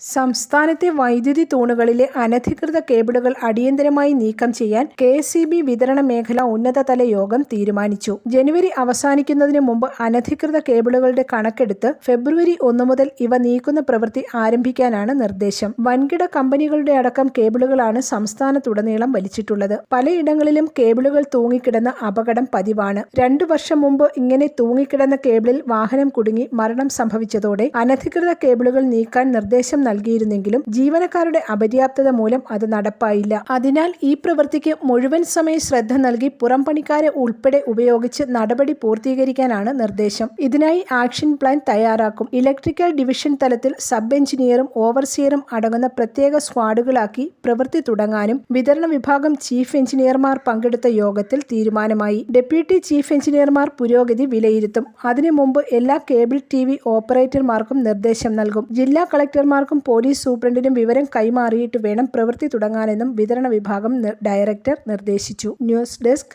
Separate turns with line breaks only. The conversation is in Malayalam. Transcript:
സംസ്ഥാനത്തെ വൈദ്യുതി തൂണുകളിലെ അനധികൃത കേബിളുകൾ അടിയന്തരമായി നീക്കം ചെയ്യാൻ കെ ഇ ബി വിതരണ മേഖല ഉന്നതതല യോഗം തീരുമാനിച്ചു. ജനുവരി അവസാനിക്കുന്നതിന് മുമ്പ് അനധികൃത കേബിളുകളുടെ കണക്കെടുത്ത് ഫെബ്രുവരി ഒന്നു മുതൽ ഇവ നീക്കുന്ന പ്രവൃത്തി ആരംഭിക്കാനാണ് നിർദ്ദേശം. വൻകിട കമ്പനികളുടെ അടക്കം കേബിളുകളാണ് സംസ്ഥാനത്തുടനീളം വലിച്ചിട്ടുള്ളത്. പലയിടങ്ങളിലും കേബിളുകൾ തൂങ്ങിക്കിടന്ന അപകടം പതിവാണ്. രണ്ടു വർഷം മുമ്പ് ഇങ്ങനെ തൂങ്ങിക്കിടന്ന കേബിളിൽ വാഹനം കുടുങ്ങി മരണം സംഭവിച്ചതോടെ അനധികൃത കേബിളുകൾ നീക്കാൻ നിർദ്ദേശം നൽകിയിരുന്നെങ്കിലും ജീവനക്കാരുടെ അപര്യാപ്തത മൂലം അത് നടപ്പായില്ല. അതിനാൽ ഈ പ്രവൃത്തിക്ക് മുഴുവൻ സമയ ശ്രദ്ധ നൽകി പുറം പണിക്കാരെ ഉൾപ്പെടെ ഉപയോഗിച്ച് നടപടി പൂർത്തീകരിക്കാനാണ് നിർദ്ദേശം. ഇതിനായി ആക്ഷൻ പ്ലാൻ തയ്യാറാക്കും. ഇലക്ട്രിക്കൽ ഡിവിഷൻ തലത്തിൽ സബ് എഞ്ചിനീയറും ഓവർസിയറും അടങ്ങുന്ന പ്രത്യേക സ്ക്വാഡുകളാക്കി പ്രവൃത്തി തുടങ്ങാനും വിതരണ വിഭാഗം ചീഫ് എഞ്ചിനീയർമാർ പങ്കെടുത്ത യോഗത്തിൽ തീരുമാനമായി. ഡെപ്യൂട്ടി ചീഫ് എഞ്ചിനീയർമാർ പുരോഗതി വിലയിരുത്തും. അതിനു മുമ്പ് എല്ലാ കേബിൾ ടി വി ഓപ്പറേറ്റർമാർക്കും നിർദ്ദേശം നൽകും. ജില്ലാ കളക്ടർമാർക്കും പോലീസ് സൂപ്രണ്ടിനും വിവരം കൈമാറിയിട്ട് വേണം പ്രവൃത്തി തുടങ്ങാനെന്നും വിതരണ വിഭാഗം ഡയറക്ടർ നിർദ്ദേശിച്ചു. News desk